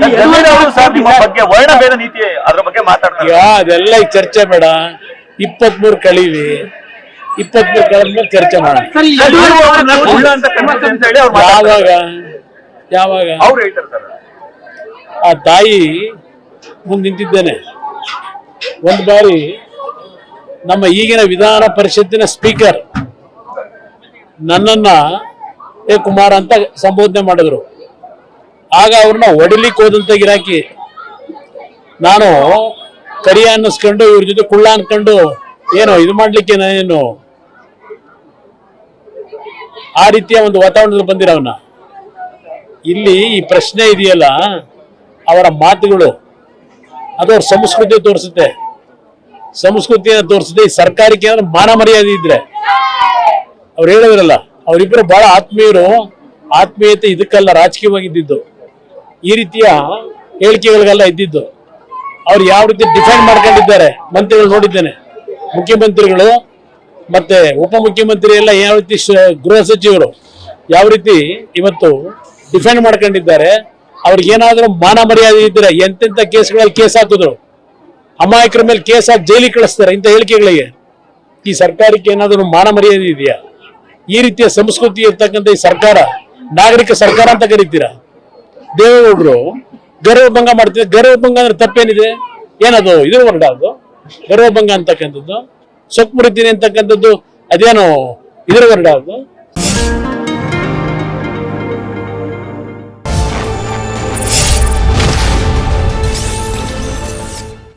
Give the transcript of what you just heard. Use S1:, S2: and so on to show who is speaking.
S1: ಜಮೀರ್ ಅವರು ಸರ್ ನಿಮ್ಮ ಬಗ್ಗೆ ವರ್ಣಭೇದ ನೀತಿ ಅದ್ರ ಬಗ್ಗೆ ಮಾತಾಡ್ತಾರೆ.
S2: ಈಗ ಅದೆಲ್ಲ ಈಗ ಚರ್ಚೆ ಬೇಡ. ಇಪ್ಪತ್ಮೂರು ಕಳೀವಿ. ಇಪ್ಪತ್ಮೂರು ಕಳೆದ್ಮೇಲೆ ಚರ್ಚೆ ಮಾಡೋಣ. ಯಾವಾಗ? ಯಾವಾಗ?
S1: ಅವ್ರು ಹೇಳ್ತಾರೆ ಸರ್.
S2: ಆ ತಾಯಿ ಮುಂದೆ ನಿಂತಿದ್ದೇನೆ. ಒಂದು ಬಾರಿ ನಮ್ಮ ಈಗಿನ ವಿಧಾನ ಪರಿಷತ್ತಿನ ಸ್ಪೀಕರ್ ನನ್ನನ್ನ ಎ ಕುಮಾರ್ ಅಂತ ಸಂಬೋಧನೆ ಮಾಡಿದ್ರು. ಆಗ ಅವ್ರನ್ನ ಹೊಡಿಲಿಕ್ಕೆ ಹೋದಂತ ಗಿರಾಕಿ ನಾನು ಕರಿಯ ಅನ್ನಿಸ್ಕೊಂಡು ಇವ್ರ ಜೊತೆ ಕುಳ್ಳ ಅನ್ಕೊಂಡು ಏನೋ ಇದು ಮಾಡ್ಲಿಕ್ಕೆ ಏನು? ಆ ರೀತಿಯ ಒಂದು ವಾತಾವರಣದಲ್ಲಿ ಬಂದಿರವನ್ನ ಇಲ್ಲಿ ಈ ಪ್ರಶ್ನೆ ಇದೆಯಲ್ಲ, ಅವರ ಮಾತುಗಳು, ಅದು ಅವ್ರ ಸಂಸ್ಕೃತಿ ತೋರಿಸುತ್ತೆ. ಸಂಸ್ಕೃತಿಯನ್ನು ತೋರಿಸುತ್ತೆ. ಈ ಸರ್ಕಾರಕ್ಕೆ ಏನಾದ್ರು ಮಾನ ಮರ್ಯಾದೆ ಇದ್ರೆ. ಅವ್ರು ಹೇಳಿದ್ರಲ್ಲ ಅವರಿಬ್ಬರು ಬಹಳ ಆತ್ಮೀಯರು, ಆತ್ಮೀಯತೆ ಇದಕ್ಕಲ್ಲ ರಾಜಕೀಯವಾಗಿದ್ದು ಈ ರೀತಿಯ ಹೇಳಿಕೆಗಳಿಗೆಲ್ಲ ಇದ್ದಿದ್ದು, ಅವ್ರು ಯಾವ ರೀತಿ ಡಿಫೆಂಡ್ ಮಾಡ್ಕೊಂಡಿದ್ದಾರೆ ಮಂತ್ರಿಗಳು ನೋಡಿದ್ದೇನೆ. ಮುಖ್ಯಮಂತ್ರಿಗಳು ಮತ್ತೆ ಉಪಮುಖ್ಯಮಂತ್ರಿ ಎಲ್ಲ ಯಾವ ರೀತಿ ಗೃಹ ಸಚಿವರು ಯಾವ ರೀತಿ ಇವತ್ತು ಡಿಫೆಂಡ್ ಮಾಡ್ಕೊಂಡಿದ್ದಾರೆ, ಅವ್ರಿಗೆ ಏನಾದ್ರೂ ಮಾನ ಮರ್ಯಾದೆ ಇದ್ರೆ ಎಂತೆಂತ ಕೇಸ್ಗಳಲ್ಲಿ ಕೇಸ್ ಹಾಕಿದ್ರು, ಅಮಾಯಕರ ಮೇಲೆ ಕೇಸ್ ಹಾಕಿ ಜೈಲಿಗೆ ಕಳಿಸ್ತಾರೆ ಇಂಥ ಹೇಳಿಕೆಗಳಿಗೆ. ಈ ಸರ್ಕಾರಕ್ಕೆ ಏನಾದರೂ ಮಾನ ಮರ್ಯಾದೆ ಇದೆಯಾ? ಈ ರೀತಿಯ ಸಂಸ್ಕೃತಿ ಇರ್ತಕ್ಕಂಥ ಈ ಸರ್ಕಾರ, ನಾಗರಿಕ ಸರ್ಕಾರ ಅಂತ ಕರೀತೀರಾ? ದೇವೇಗೌಡರು ಗರ್ವಭಂಗ ಮಾಡ್ತಿದ್ದಾರೆ. ಗರ್ವಭಂಗ ಅಂದ್ರೆ ತಪ್ಪೇನಿದೆ? ಏನದು? ಇದು ಹೊರಡ ಅದು. ಗರ್ವಭಂಗ ಅಂತಕ್ಕಂಥದ್ದು. ಸೊಕ್ಕು ಮುರಿತೀನಿ ಅಂತಕ್ಕಂಥದ್ದು ಅದೇನು ಇದ್ರ ಹೊರಡ ಅದು.